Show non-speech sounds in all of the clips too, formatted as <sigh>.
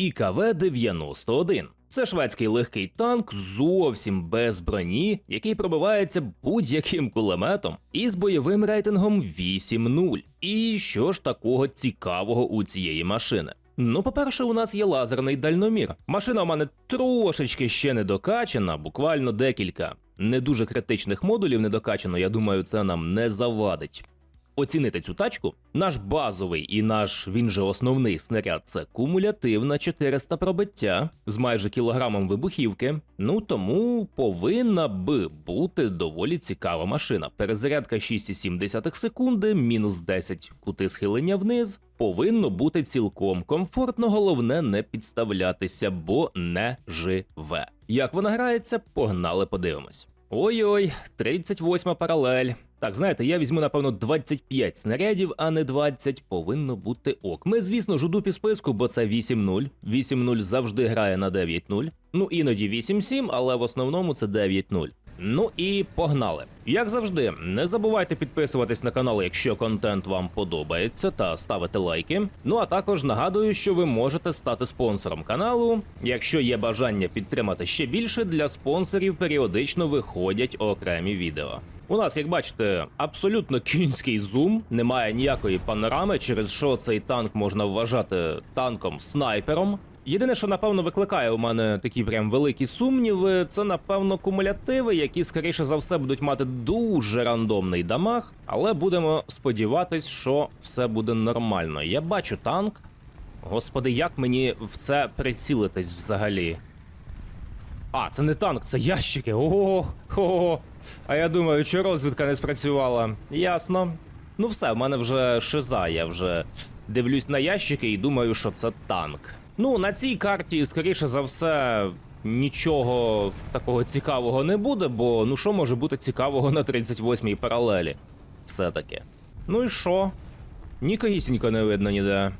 ІКВ-91. Це шведський легкий танк зовсім без броні, який пробивається будь-яким кулеметом із бойовим рейтингом 8.0. І що ж такого цікавого у цієї машини? Ну, по-перше, у нас є лазерний дальномір. Машина у мене трошечки ще не докачана, буквально декілька не дуже критичних модулів не докачано. Я думаю, це нам не завадить. Оцінити цю тачку, наш базовий і наш він же основний снаряд це кумулятивна 400 пробиття з майже кілограмом вибухівки. Ну тому повинна би бути доволі цікава машина. Перезарядка 6,7 секунди, мінус 10 кути схилення вниз. Повинно бути цілком комфортно, головне не підставлятися, бо не живе. Як вона грається, погнали, подивимось. Ой-ой, 38 паралель. Так, знаєте, я візьму, напевно, 25 снарядів, а не 20. Повинно бути ок. Ми, звісно, ж у дупі списку, бо це 8-0. 8-0 завжди грає на 9-0. Ну, іноді 8-7, але в основному це 9-0. Ну і погнали. Як завжди, не забувайте підписуватись на канал, якщо контент вам подобається, та ставити лайки. Ну а також нагадую, що ви можете стати спонсором каналу. Якщо є бажання підтримати ще більше, для спонсорів періодично виходять окремі відео. У нас, як бачите, абсолютно кінський зум, немає ніякої панорами, через що цей танк можна вважати танком снайпером. Єдине, що напевно викликає у мене такі прям великі сумніви, це напевно кумулятиви, які скоріше за все будуть мати дуже рандомний дамаг, але будемо сподіватись, що все буде нормально. Я бачу танк. Господи, як мені в це прицілитись взагалі? А, це не танк, це ящики. Ого. А я думаю, що розвідка не спрацювала. Ясно. Ну все, в мене вже шиза, я вже дивлюсь на ящики і думаю, що це танк. Ну, на цій карті, скоріше за все, нічого такого цікавого не буде, бо ну що може бути цікавого на 38-й паралелі? Все-таки. Ну і що? Нікогісінько не видно ніде.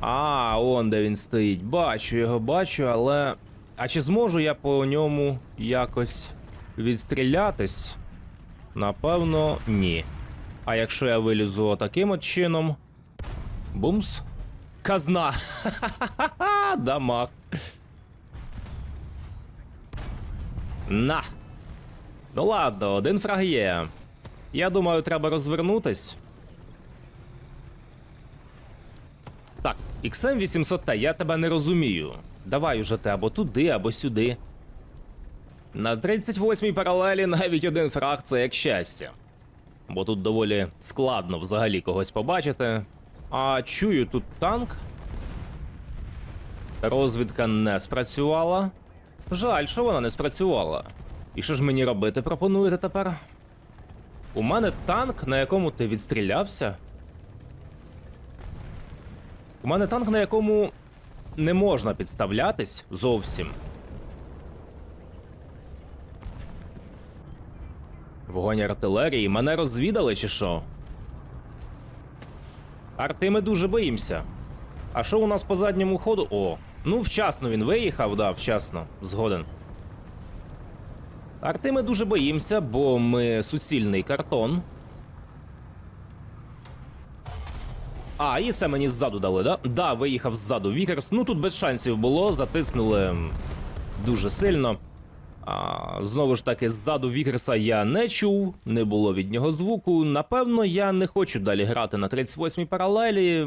А, он де він стоїть. Бачу його, бачу, але. А чи зможу я по ньому якось відстрілятись? Напевно, ні. А якщо я вилізу таким от чином. Бумс. Казна. <laughs> Ха-ха-ха, дамаг. На. Ну ладно, один фраг є. Я думаю, треба розвернутись. Так, XM 800T, я тебе не розумію. Давай уже ти або туди, або сюди. На 38-й паралелі навіть один фраг це як щастя. Бо тут доволі складно взагалі когось побачити. А чую тут танк. Розвідка не спрацювала. Жаль, що вона не спрацювала. І що ж мені робити пропонуєте тепер? У мене танк, на якому ти відстрілявся. У мене танк, на якому не можна підставлятись зовсім. Вогонь артилерії. Мене розвідали чи що? Арти ми дуже боїмося. А що у нас по задньому ходу? О, ну вчасно він виїхав, да, вчасно, згоден. Арти ми дуже боїмося, бо ми суцільний картон. А, і це мені ззаду дали, да? Да, виїхав ззаду Вікерс. Ну тут без шансів було, затиснули дуже сильно. А, знову ж таки, ззаду Вікерса я не чув, не було від нього звуку. Напевно, я не хочу далі грати на 38-й паралелі.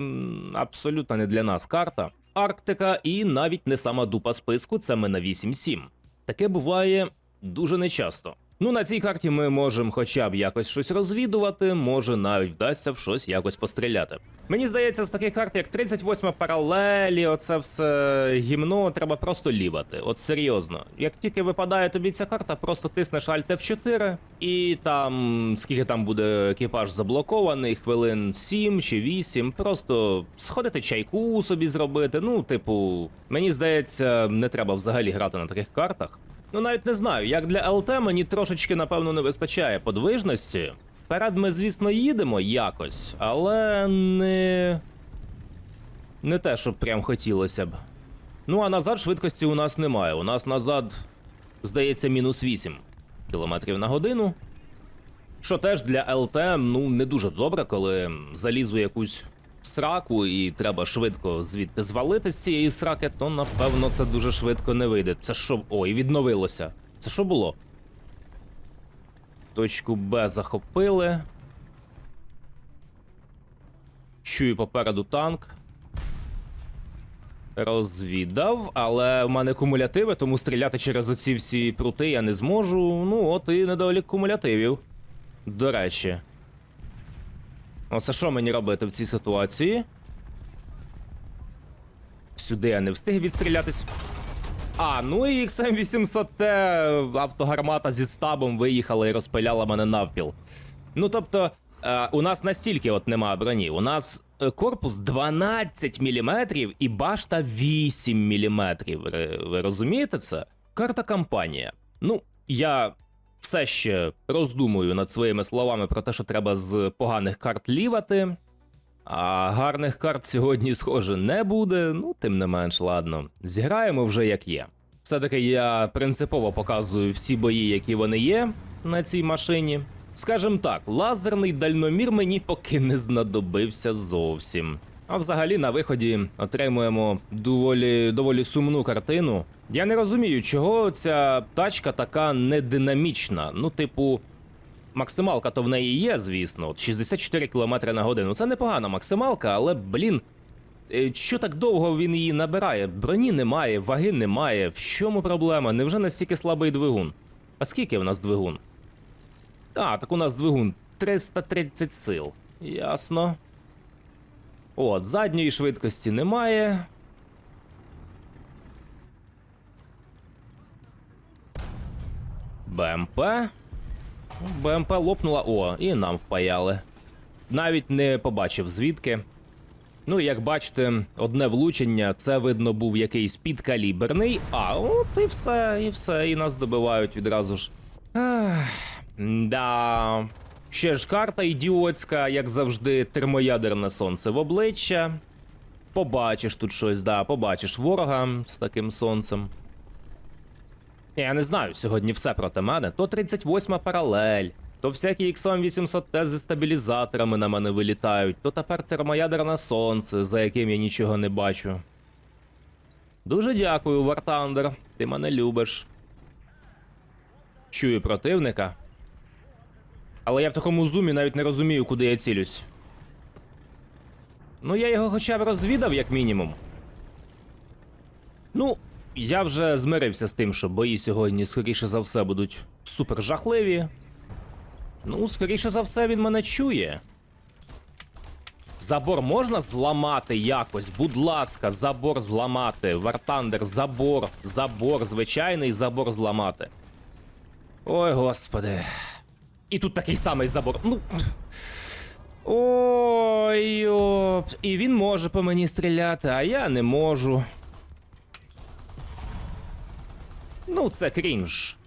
Абсолютно не для нас карта. Арктика і навіть не сама дупа списку, це ми на 8-7. Таке буває дуже нечасто. Ну, на цій карті ми можемо хоча б якось щось розвідувати, може навіть вдасться в щось якось постріляти. Мені здається, з таких карт, як 38 паралелі, оце все гімно, треба просто лівати. От серйозно. Як тільки випадає тобі ця карта, просто тиснеш Alt F4, і там, скільки там буде екіпаж заблокований, хвилин 7 чи 8, просто сходити чайку собі зробити. Ну, типу, мені здається, не треба взагалі грати на таких картах. Ну навіть не знаю, як для ЛТ мені трошечки, напевно, не вистачає подвижності. Вперед ми, звісно, їдемо якось, але не. Не те, що прям хотілося б. Ну а назад швидкості у нас немає. У нас назад, здається, мінус 8 кілометрів на годину. Що теж для ЛТ, ну, не дуже добре, коли залізу якусь сраку і треба швидко звідти звалити з цієї сраки, то напевно це дуже швидко не вийде. Це що. Ой, відновилося. Це що було? Точку Б захопили. Чую попереду танк. Розвідав, але в мене кумулятиви, тому стріляти через оці всі прути я не зможу. Ну, от і недолік кумулятивів. До речі. Оце що мені робити в цій ситуації? Сюди я не встиг відстрілятись. А, ну і XM800T автогармата зі стабом виїхала і розпиляла мене навпіл. Ну тобто, е, у нас настільки от нема броні. У нас е, корпус 12 мм і башта 8 мм. Ви, ви розумієте це? Карта кампанія. Ну, я все ще роздумую над своїми словами про те, що треба з поганих карт лівати. А гарних карт сьогодні, схоже, не буде, ну тим не менш, ладно. Зіграємо вже як є. Все-таки я принципово показую всі бої, які вони є на цій машині. Скажем так, лазерний дальномір мені поки не знадобився зовсім. А взагалі на виході отримуємо доволі, доволі сумну картину. Я не розумію, чого ця тачка така нединамічна. Ну, типу, Максималка то в неї є, звісно, 64 км на годину. Це непогана максималка, але, блін, е, що так довго він її набирає? Броні немає, ваги немає. В чому проблема? Невже настільки слабий двигун? А скільки в нас двигун? А, так у нас двигун 330 сил. Ясно. От, задньої швидкості немає. БМП. БМП лопнула, о, і нам впаяли. Навіть не побачив звідки. Ну, як бачите, одне влучення, це видно був якийсь підкаліберний, а от і все, і все, і нас добивають відразу ж. Да. Ще ж карта ідіотська, як завжди, термоядерне сонце в обличчя. Побачиш тут щось, да, побачиш ворога з таким сонцем. Я не знаю, сьогодні все проти мене. То 38 паралель, то всякі XM 800T зі стабілізаторами на мене вилітають, то тепер термоядерне сонце, за яким я нічого не бачу. Дуже дякую, Вартандер. Ти мене любиш. Чую противника. Але я в такому зумі навіть не розумію, куди я цілюсь. Ну, я його хоча б розвідав, як мінімум. Ну, я вже змирився з тим, що бої сьогодні, скоріше за все, будуть супер жахливі. Ну, скоріше за все, він мене чує. Забор можна зламати якось? Будь ласка, забор зламати. Вартандер, забор, забор, звичайний забор зламати. Ой, господи. І тут такий самий забор. Ну. Ой, йоп. І він може по мені стріляти, а я не можу. Ну, це крінж.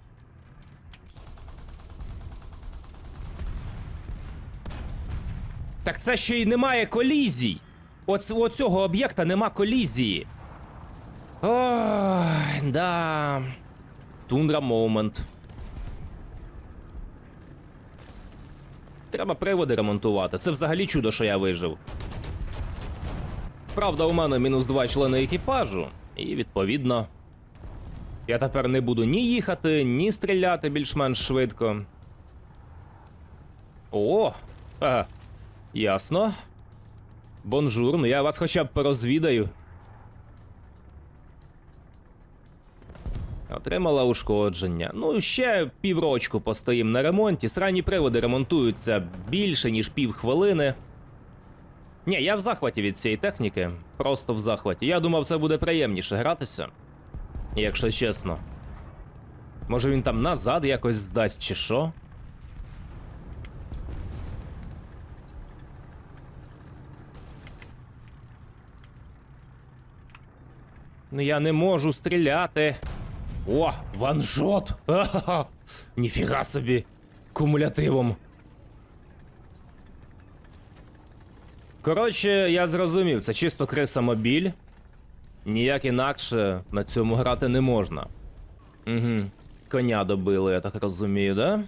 Так це ще й немає колізій. Оц, у цього об'єкта нема колізії. Ой, да. Тундра момент. Треба приводи ремонтувати. Це взагалі чудо, що я вижив. Правда, у мене мінус два члени екіпажу, і відповідно. Я тепер не буду ні їхати, ні стріляти більш-менш швидко. О! А, ясно. Бонжур, ну я вас хоча б порозвідаю. Отримала ушкодження. Ну, ще піврочку постоїм на ремонті. Сранні приводи ремонтуються більше, ніж півхвилини. Ні, я в захваті від цієї техніки. Просто в захваті. Я думав, це буде приємніше гратися. Якщо чесно. Може він там назад якось здасть, чи що? Ну я не можу стріляти. О, ваншот! Ніфіга собі! Кумулятивом. Коротше, я зрозумів, це чисто криса мобіль. Ніяк інакше на цьому грати не можна. Угу. Коня добили, я так розумію, да?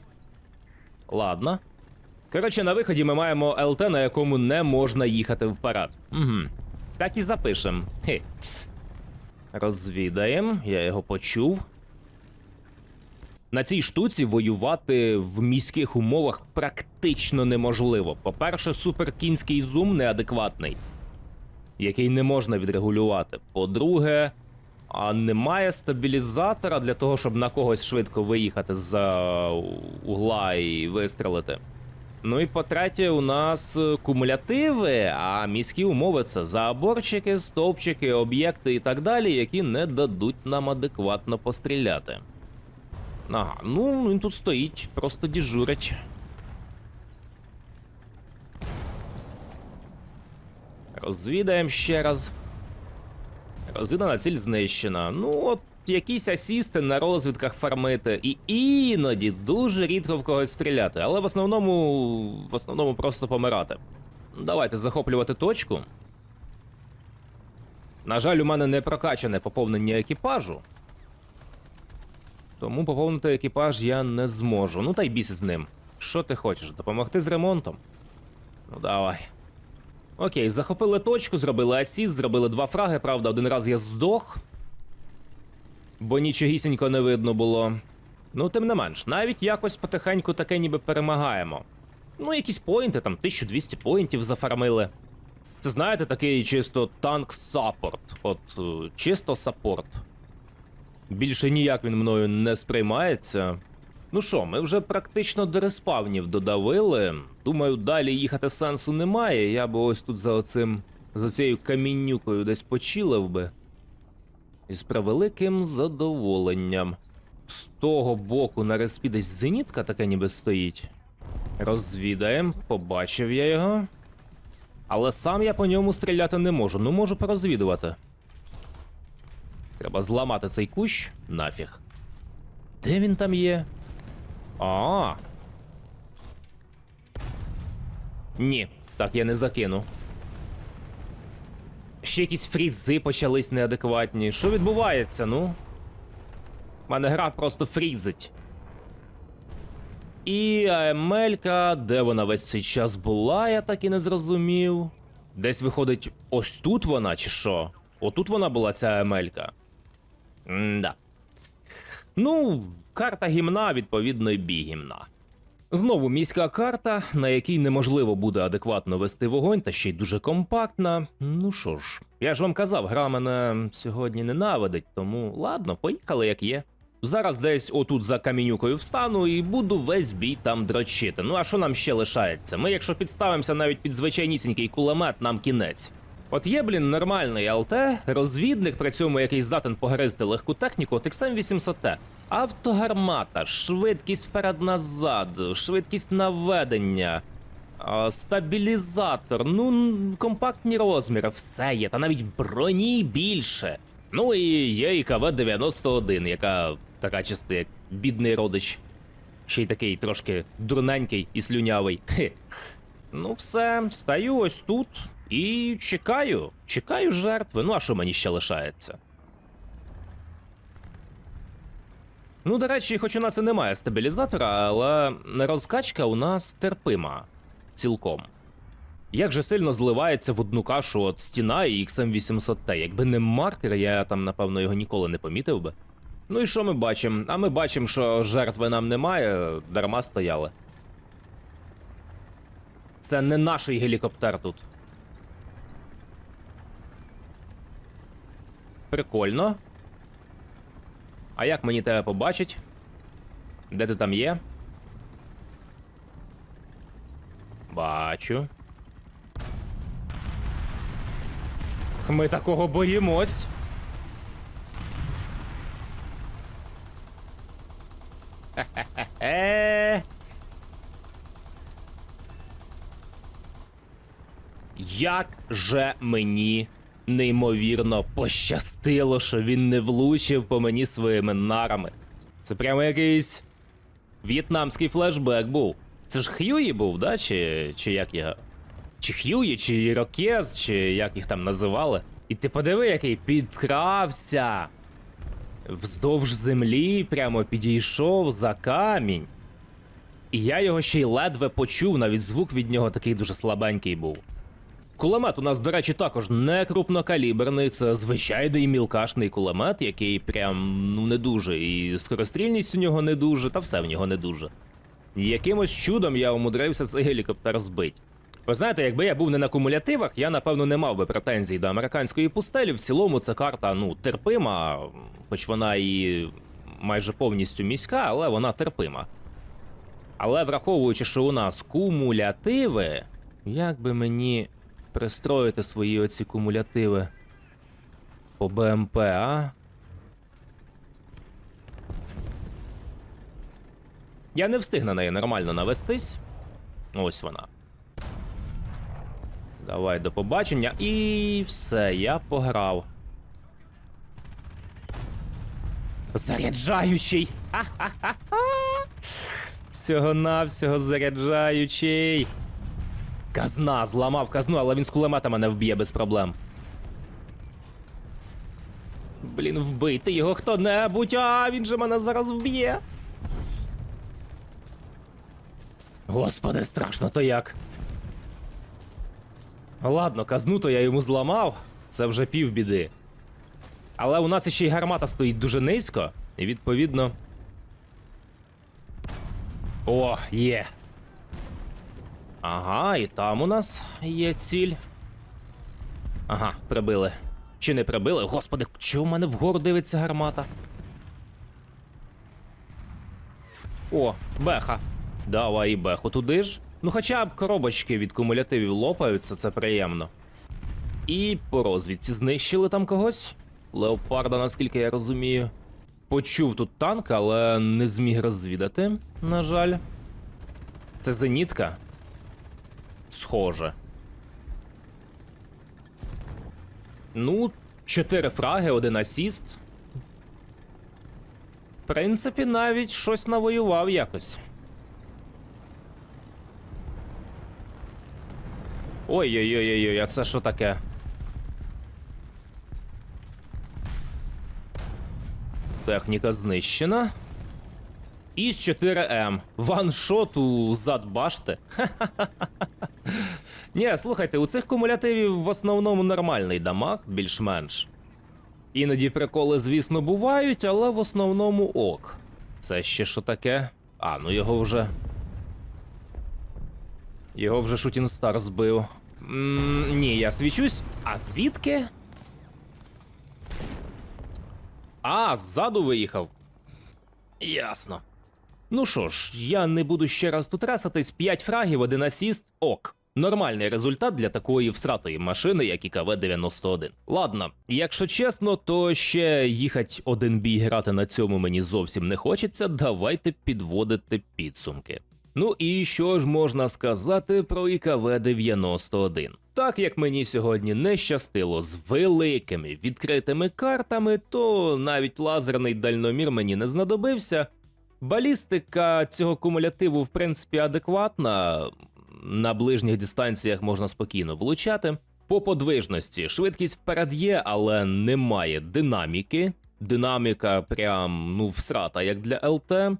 Ладно. Коротше, на виході ми маємо ЛТ, на якому не можна їхати вперед. Угу. Так і запишем. Хе. Розвідаємо, я його почув. На цій штуці воювати в міських умовах практично неможливо. По-перше, суперкінський зум неадекватний, який не можна відрегулювати. По-друге, а немає стабілізатора для того, щоб на когось швидко виїхати з угла і вистрелити. Ну і по-третє, у нас е, кумулятиви, а міські умови це заборчики, стовпчики, об'єкти і так далі, які не дадуть нам адекватно постріляти. Ага, ну він тут стоїть, просто діжурить. Розвідаємо ще раз. Розвідана ціль знищена. Ну, от якісь асісти на розвідках фармити, і іноді дуже рідко в когось стріляти, але в основному в основному просто помирати. Давайте захоплювати точку. На жаль, у мене не прокачане поповнення екіпажу. Тому поповнити екіпаж я не зможу. Ну та й біс з ним. Що ти хочеш? Допомогти з ремонтом? Ну давай. Окей, захопили точку, зробили асіст, зробили два фраги, правда, один раз я здох. Бо нічогісінько не видно було. Ну, тим не менш, навіть якось потихеньку таке ніби перемагаємо. Ну, якісь поінти, там 1200 поінтів зафармили. Це знаєте, такий чисто танк саппорт. От е, чисто саппорт. Більше ніяк він мною не сприймається. Ну що, ми вже практично до респавнів додавили. Думаю, далі їхати сенсу немає. Я би ось тут за оцим, за цією каміннюкою десь почилив би. І з превеликим задоволенням. З того боку на респі десь зенітка така ніби стоїть. Розвідаємо, побачив я його. Але сам я по ньому стріляти не можу, ну можу порозвідувати. Треба зламати цей кущ нафіг. Де він там є? А. Ні, так я не закину. Ще якісь фрізи почались неадекватні. Що відбувається, ну? У мене гра просто фрізить. І АМЛька, де вона весь цей час була, я так і не зрозумів. Десь виходить, ось тут вона, чи що? Отут вона була, ця АМЛька. М-да. Ну, карта гімна, відповідно, і бій гімна. Знову міська карта, на якій неможливо буде адекватно вести вогонь, та ще й дуже компактна. Ну що ж, я ж вам казав, гра мене сьогодні ненавидить, тому ладно, поїхали як є. Зараз десь отут за камінюкою встану і буду весь бій там дрочити. Ну а що нам ще лишається? Ми, якщо підставимося навіть під звичайнісінький кулемет, нам кінець. От є, блін, нормальний ЛТ, розвідник, при цьому який здатен погризти легку техніку, от XM 800T. Автогармата, швидкість вперед-назад, швидкість наведення, стабілізатор, ну, компактні розміри, все є, та навіть броні більше. Ну і є і КВ-91, яка така чиста, як бідний родич. Ще й такий трошки дурненький і слюнявий. Хе. Ну, все, стаю ось тут і чекаю. Чекаю жертви. Ну, а що мені ще лишається? Ну, до речі, хоч у нас і немає стабілізатора, але розкачка у нас терпима цілком. Як же сильно зливається в одну кашу от стіна і XM800T. Якби не маркер, я там, напевно, його ніколи не помітив би. Ну і що ми бачимо? А ми бачимо, що жертви нам немає, дарма стояли. Це не наш гелікоптер тут. Прикольно. А як мені тебе побачить? Де ти там є? Бачу. Ми такого боїмось. Хе-хе-хе. Як же мені неймовірно пощастило, що він не влучив по мені своїми нарами. Це прямо якийсь в'єтнамський флешбек був. Це ж Х'юї був, да? Чи, чи як я. Чи Х'юї, чи Ірокез, чи як їх там називали. І ти подиви, який підкрався. Вздовж землі прямо підійшов за камінь. І я його ще й ледве почув, навіть звук від нього такий дуже слабенький був. Кулемет у нас, до речі, також не крупнокаліберний, це звичайний мілкашний кулемет, який прям ну не дуже. І скорострільність у нього не дуже, та все в нього не дуже. Якимось чудом я умудрився цей гелікоптер збити. Ви знаєте, якби я був не на кумулятивах, я напевно не мав би претензій до американської пустелі. В цілому ця карта ну терпима, хоч вона і майже повністю міська, але вона терпима. Але враховуючи, що у нас кумулятиви, як би мені пристроїти свої оці кумулятиви по БМП, а? Я не встиг на неї нормально навестись. Ось вона. Давай до побачення. І все, я пограв. Заряджаючий! Ха-ха-ха-ха! Всього-навсього заряджаючий. Казна, зламав казну, але він з кулемета мене вб'є без проблем. Блін, вбити його хто-небудь, а він же мене зараз вб'є. Господи, страшно, то як? Ладно, казну то я йому зламав, це вже півбіди. Але у нас ще й гармата стоїть дуже низько, і відповідно. О, є. Ага, і там у нас є ціль. Ага, прибили. Чи не прибили? Господи, чого в мене вгору дивиться гармата? О, беха. Давай беху туди ж. Ну хоча б коробочки від кумулятивів лопаються, це приємно. І по розвідці знищили там когось. Леопарда, наскільки я розумію. Почув тут танк, але не зміг розвідати, на жаль. Це зенітка. Схоже. Ну, чотири фраги, один асіст. В принципі, навіть щось навоював якось. Ой-ой-ой-ой, а це що таке? Техніка знищена. Іс 4М. Ваншоту зад башти. <laughs> Ні, слухайте, у цих кумулятивів в основному нормальний дамаг, більш-менш. Іноді приколи, звісно, бувають, але в основному ок. Це ще що таке? А, ну його вже. Його вже Шутін Стар збив. м ні, я свічусь. А звідки? А, ззаду виїхав. Ясно. Ну що ж, я не буду ще раз тут ресатись, 5 фрагів, один асіст, ок. Нормальний результат для такої всратої машини, як і КВ-91. Ладно, якщо чесно, то ще їхать один бій грати на цьому мені зовсім не хочеться. Давайте підводити підсумки. Ну і що ж можна сказати про ІКВ-91? Так як мені сьогодні не щастило з великими відкритими картами, то навіть лазерний дальномір мені не знадобився. Балістика цього кумулятиву, в принципі, адекватна. На ближніх дистанціях можна спокійно влучати. По подвижності швидкість вперед є, але немає динаміки. Динаміка прям ну всрата, як для ЛТ.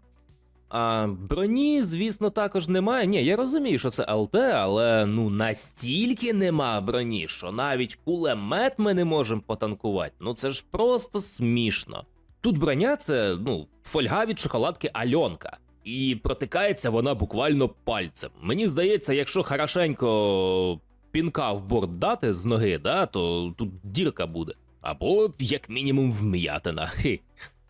А броні, звісно, також немає. Ні, я розумію, що це ЛТ, але ну настільки нема броні, що навіть кулемет ми не можемо потанкувати. Ну це ж просто смішно. Тут броня це ну, фольга від шоколадки Альонка. І протикається вона буквально пальцем. Мені здається, якщо хорошенько пінка в борт дати з ноги, да, то тут дірка буде. Або як мінімум вм'ятина. Хі.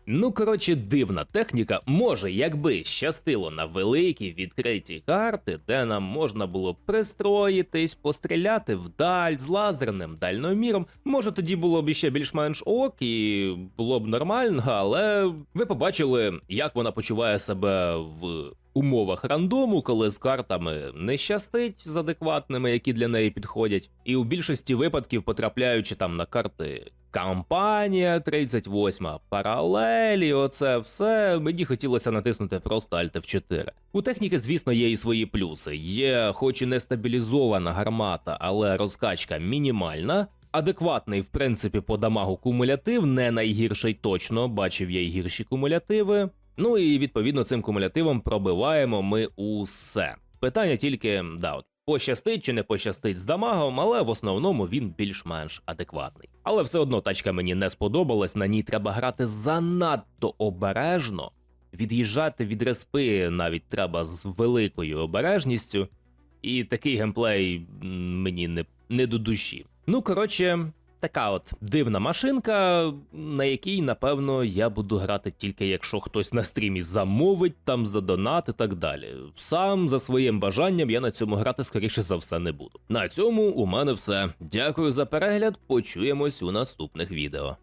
Ну, коротше, дивна техніка. Може, якби щастило на великі відкриті карти, де нам можна було пристроїтись, постріляти вдаль з лазерним дальноміром. Може, тоді було б ще більш-менш ок, і було б нормально, але ви побачили, як вона почуває себе в умовах рандому, коли з картами не щастить з адекватними, які для неї підходять, і у більшості випадків потрапляючи там на карти. Кампанія 38, паралелі, оце все. Мені хотілося натиснути просто Alt F4. У техніки, звісно, є і свої плюси. Є, хоч і не стабілізована гармата, але розкачка мінімальна. Адекватний, в принципі, по дамагу кумулятив, не найгірший точно, бачив я й гірші кумулятиви. Ну і відповідно цим кумулятивом пробиваємо ми усе. Питання тільки да, от, пощастить чи не пощастить з дамагом, але в основному він більш-менш адекватний. Але все одно тачка мені не сподобалась, на ній треба грати занадто обережно. Від'їжджати від респи навіть треба з великою обережністю, і такий геймплей мені не, не до душі. Ну, коротше, така от дивна машинка, на якій, напевно, я буду грати тільки якщо хтось на стрімі замовить, там задонат і так далі. Сам за своїм бажанням я на цьому грати скоріше за все не буду. На цьому у мене все. Дякую за перегляд. Почуємось у наступних відео.